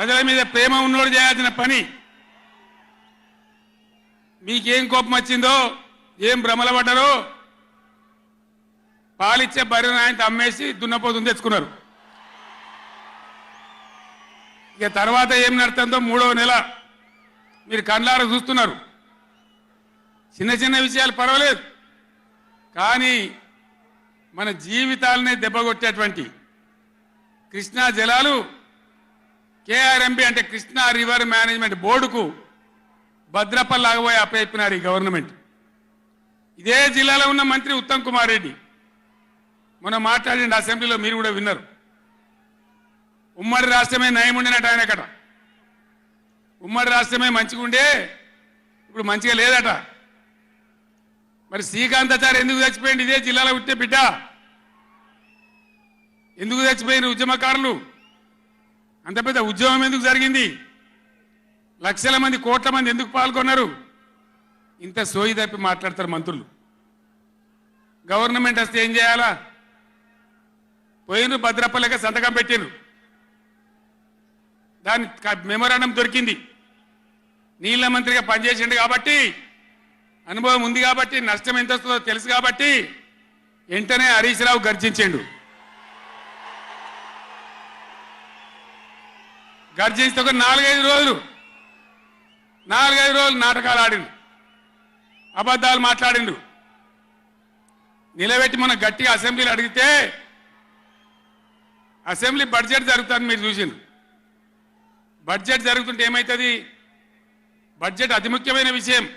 ప్రజల మీద ప్రేమ ఉన్నోడు చేయాల్సిన పని. మీకేం కోపం వచ్చిందో ఏం భ్రమల పడ్డారో పాలిచ్చే బర్రెను ఆయన అమ్మేసి దున్నపోతుంది తెచ్చుకున్నారు. ఇక తర్వాత ఏం నడుతుందో మూడవ నెల మీరు కండ్లారా చూస్తున్నారు. చిన్న చిన్న విషయాలు పర్వాలేదు. కానీ మన జీవితాలనే దెబ్బకొట్టేటువంటి కృష్ణా జలాలు కేఆర్ఎంబి అంటే కృష్ణా రివర్ మేనేజ్మెంట్ బోర్డుకు భద్రపల్లాగబోయి అప్పయిపోయినారు ఈ గవర్నమెంట్. ఇదే జిల్లాలో ఉన్న మంత్రి ఉత్తమ్ కుమార్ రెడ్డి. మొన్న మాట్లాడిండి అసెంబ్లీలో మీరు కూడా విన్నారు. ఉమ్మడి రాష్ట్రమే నయం ఉండినట్టు ఆయన అక్కడ ఉమ్మడి రాష్ట్రమే మంచిగా ఉండే ఇప్పుడు మంచిగా లేదట. మరి శ్రీకాంతాచారి ఎందుకు చచ్చిపోయింది ఇదే జిల్లాలో పుట్టే బిడ్డ. ఎందుకు చచ్చిపోయిన ఉద్యమకారులు. అంత పెద్ద ఉద్యమం ఎందుకు జరిగింది? లక్షల మంది కోట్ల మంది ఎందుకు పాల్గొన్నారు? ఇంత సోయి తప్పి మాట్లాడతారు మంత్రులు. గవర్నమెంట్ వస్తే ఏం చేయాలా? పోయిన భద్రపల్లెక సంతకం పెట్టిండ్రు దాని మెమోరాండం దొరికింది. నీళ్ళ మంత్రిగా పనిచేసిండు కాబట్టి అనుభవం ఉంది కాబట్టి నష్టం ఎంత వస్తుందో తెలుసు కాబట్టి వెంటనే హరీష్ రావు గర్జించిండు. గర్జిస్తే ఒక నాలుగైదు రోజులు. నాలుగైదు రోజులు నాటకాలు ఆడిండు. అబద్ధాలు మాట్లాడిండు. నిలబెట్టి మనం గట్టిగా అసెంబ్లీలు అడిగితే అసెంబ్లీ బడ్జెట్ జరుగుతుంది మీరు చూసిండు బడ్జెట్ జరుగుతుంటే ఏమవుతుంది బడ్జెట్ అతి ముఖ్యమైన విషయం.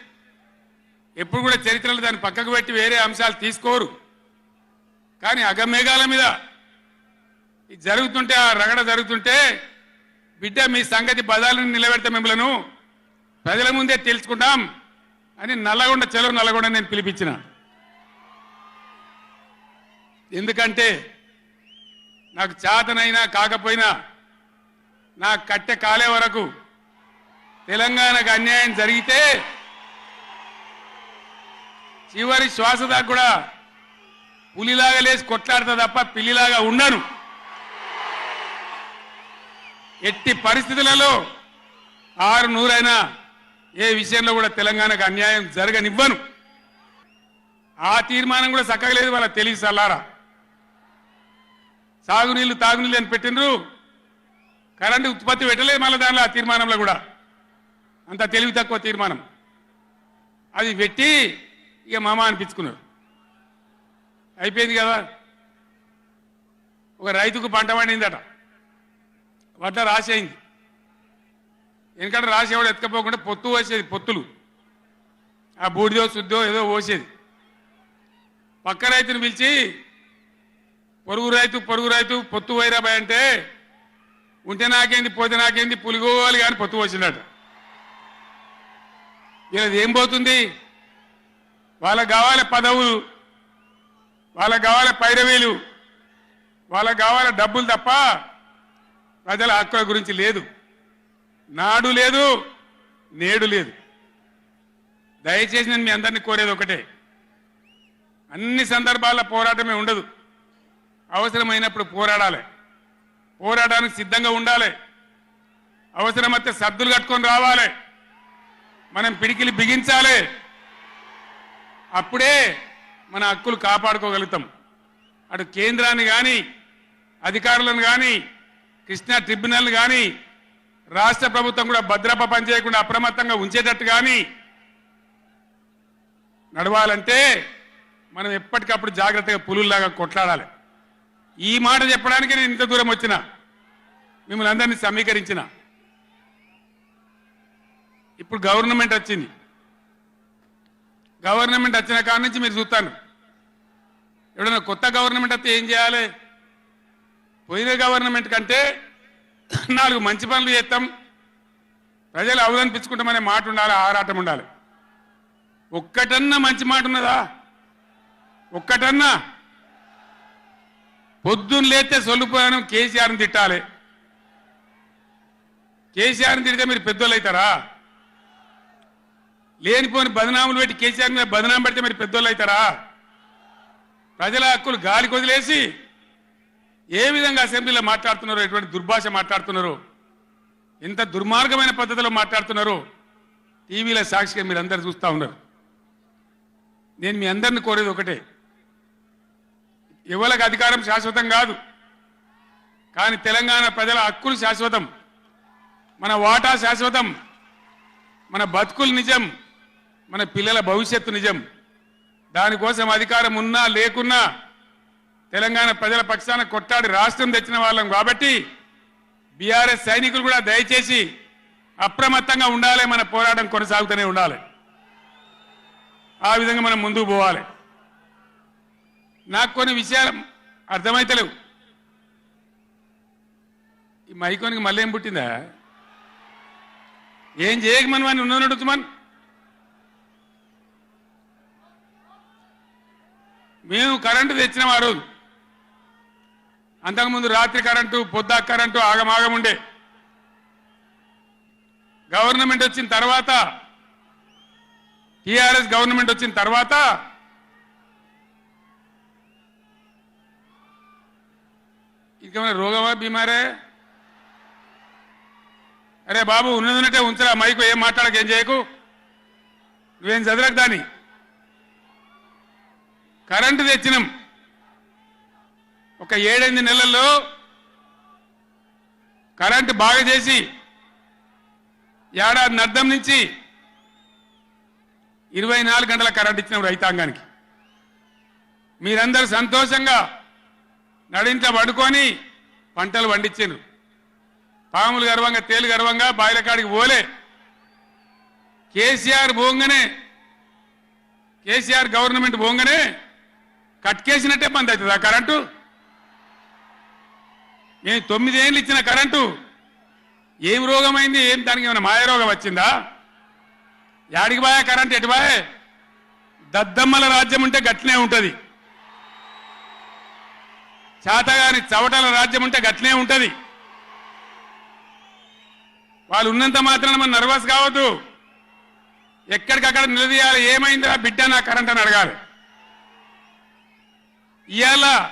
ఎప్పుడు కూడా చరిత్రలో దాన్ని పక్కకు పెట్టి వేరే అంశాలు తీసుకోరు. కానీ అగమేఘాల మీద ఇది జరుగుతుంటే ఆ రగడ జరుగుతుంటే బిడ్డ మీ సంగతి బదాలను నిలబెడతా మిమ్మలను ప్రజల ముందే తెలుసుకుంటాం అని నల్లగొండ చెలవు నల్లగొండ నేను పిలిపించిన. ఎందుకంటే నాకు చేతనైనా కాకపోయినా నా కట్టె కాలే వరకు తెలంగాణకు అన్యాయం జరిగితే చివరి శ్వాస దాకా కూడా పులిలాగా లేచి కొట్లాడతా తప్ప పిల్లిలాగా ఉండను. ఎట్టి పరిస్థితులలో ఆరు నూరైనా ఏ విషయంలో కూడా తెలంగాణకు అన్యాయం జరగనివ్వను. ఆ తీర్మానం కూడా చక్కగా లేదు వాళ్ళ తెలివి సల్లారా. సాగునీళ్ళు తాగునీళ్ళు అని పెట్టినరు కరెంటు ఉత్పత్తి పెట్టలేదు మళ్ళీ దానిలో ఆ తీర్మానంలో కూడా. అంత తెలివి తక్కువ తీర్మానం. అది పెట్టి ఇక మామ అనిపించుకున్నారు. అయిపోయింది కదా. ఒక రైతుకు పంట పండిందట. వడ్ల రాసేయింది ఎందుకంటే రాసేవాడు ఎత్తుకపోకుండా పొత్తు పోసేది పొత్తులు. ఆ బూడిదో శుద్ధో ఏదో పోసేది. పక్క రైతుని పిలిచి పొరుగు రైతు పొరుగు రైతు పొత్తు వైరాబాయ్ అంటే ఉంటే నాకేంది పోతే నాకేంది పులిగోవాలి కానీ పొత్తు పోసిందట. వీళ్ళది ఏం పోతుంది? వాళ్ళకు కావాలి పదవులు వాళ్ళకు కావాలి పైరవీలు వాళ్ళకు కావాలి డబ్బులు తప్ప ప్రజల హక్కుల గురించి లేదు. నాడు లేదు నేడు లేదు. దయచేసి నేను మీ అందరినీ కోరేది ఒకటే. అన్ని సందర్భాల్లో పోరాటమే ఉండదు. అవసరమైనప్పుడు పోరాడాలి. పోరాటానికి సిద్ధంగా ఉండాలి. అవసరమైతే సర్దులు కట్టుకొని రావాలి. మనం పిడికిలి బిగించాలి. అప్పుడే మన హక్కులు కాపాడుకోగలుగుతాం. అటు కేంద్రాన్ని కానీ అధికారులను కానీ కృష్ణా ట్రిబ్యునల్ కానీ రాష్ట్ర ప్రభుత్వం కూడా భద్రప పనిచేయకుండా అప్రమత్తంగా ఉంచేటట్టు కానీ నడవాలంటే మనం ఎప్పటికప్పుడు జాగ్రత్తగా పులుల్లాగా కొట్లాడాలి. ఈ మాట చెప్పడానికి నేను ఇంత దూరం వచ్చిన. మిమ్మల్ని అందరినీ సమీకరించిన. ఇప్పుడు గవర్నమెంట్ వచ్చింది. గవర్నమెంట్ వచ్చిన కాడ నుంచి మీరు చూస్తాను ఎవడన్నా కొత్త గవర్నమెంట్ వస్తే ఏం చేయాలి? పోయిన గవర్నమెంట్ కంటే నాలుగు మంచి పనులు చేస్తాం. ప్రజలు అవదనిపించుకుంటామనే మాట ఉండాలి ఆరాటం ఉండాలి. ఒక్కటన్నా మంచి మాట ఉన్నదా? ఒక్కటన్నా? పొద్దున్న లేతే సొల్లుపోయాను కేసీఆర్ని తిట్టాలి. కేసీఆర్ని తిడితే మీరు పెద్దోళ్ళు అవుతారా? లేనిపోని బదనాములు పెట్టి కేసీఆర్ మీద బదనాం పెడితే మీరు పెద్దోళ్ళు అవుతారా? ప్రజల హక్కులు గాలికి వదిలేసి ఏ విధంగా అసెంబ్లీలో మాట్లాడుతున్నారో ఎటువంటి దుర్భాష మాట్లాడుతున్నారో ఎంత దుర్మార్గమైన పద్ధతిలో మాట్లాడుతున్నారో టీవీలో సాక్షిగా మీరు అందరు చూస్తూ ఉన్నారు. నేను మీ అందరిని కోరేది ఒకటే. ఎవరికి అధికారం శాశ్వతం కాదు. కానీ తెలంగాణ ప్రజల హక్కులు శాశ్వతం. మన వాటా శాశ్వతం. మన బతుకులు నిజం. మన పిల్లల భవిష్యత్తు నిజం. దానికోసం అధికారం ఉన్నా లేకున్నా తెలంగాణ ప్రజల పక్షాన కొట్టాడి రాష్ట్రం తెచ్చిన వాళ్ళం కాబట్టి బీఆర్ఎస్ సైనికులు కూడా దయచేసి అప్రమత్తంగా ఉండాలి మన పోరాటం కొనసాగుతూనే ఉండాలి. ఆ విధంగా మనం ముందుకు పోవాలి. నాకు కొన్ని విషయాలు అర్థమైతలేవు. ఈ మైకోనికి మళ్ళీ ఏం పుట్టిందా? ఏం చేయకమని వాడిని ఉన్నట్టు మన మేము కరెంటు తెచ్చినాం ఆ రోజు. అంతకుముందు రాత్రి కరెంటు పొద్దా కరెంటు ఆగమాగం ఉండే. గవర్నమెంట్ వచ్చిన తర్వాత టిఆర్ఎస్ గవర్నమెంట్ వచ్చిన తర్వాత ఇంకేమైనా రోగమా బీమారే అరే బాబు ఉన్నది ఉన్నట్టే ఉంచరా మైకు ఏం మాట్లాడక ఏం చేయకు? నువ్వేం చదవకు దాన్ని? కరెంటు తెచ్చినాం. ఒక ఏడెనిమిది నెలల్లో కరెంటు బాగా చేసి ఏడాది అర్థం నుంచి ఇరవై నాలుగు గంటల కరెంట్ ఇచ్చిన రైతాంగానికి. మీరందరూ సంతోషంగా నడింత పడుకొని పంటలు పండించారు పాములు గర్వంగా తేలు గర్వంగా బాయిలకాడికి పోలే. కేసీఆర్ పోగానే కేసీఆర్ గవర్నమెంట్ పోగానే కట్కేసినట్టే బంద్ అవుతుంది ఆ కరెంటు. నేను తొమ్మిది ఏళ్ళు ఇచ్చిన కరెంటు? ఏం రోగమైంది? ఏం దానికి ఏమైనా మాయ రోగం వచ్చిందా? యాడికి బాయా కరెంట్? ఎటు బాయే దద్దమ్మల రాజ్యం ఉంటే గట్లనే ఉంటుంది. చేతగాని చవటల రాజ్యం ఉంటే గట్లనే ఉంటుంది. వాళ్ళు ఉన్నంత మాత్రాన మనం నర్వస్ కావద్దు. ఎక్కడికక్కడ నిలదీయాలి. ఏమైందిరా బిడ్డ? నా కరెంట్ అని అడగాలి. ఇవాళ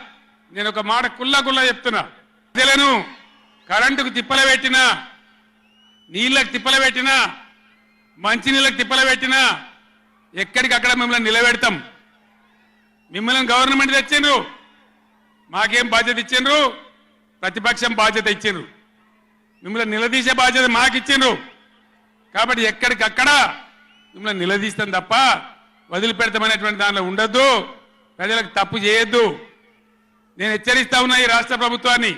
నేను ఒక మాట కుల్లా కుల్లా చెప్తున్నా. ప్రజలను కరెంటుకు తిప్పల పెట్టినా నీళ్ళకి తిప్పల పెట్టినా మంచినీళ్ళకు తిప్పల పెట్టినా ఎక్కడికక్కడ మిమ్మల్ని నిలబెడతాం. మిమ్మల్ని గవర్నమెంట్ తెచ్చిండ్రు మాకేం బాధ్యత ఇచ్చిండ్రు ప్రతిపక్షం బాధ్యత ఇచ్చిండ్రు. మిమ్మల్ని నిలదీసే బాధ్యత మాకు ఇచ్చిండ్రు కాబట్టి ఎక్కడికక్కడ మిమ్మల్ని నిలదీస్తాం తప్ప వదిలిపెడతామనేటువంటి దానిలో ఉండొద్దు ప్రజలకు తప్పు చేయొద్దు. నేను హెచ్చరిస్తా ఉన్నా ఈ రాష్ట్ర ప్రభుత్వాన్ని.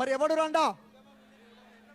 మరి ఎవడు రండా?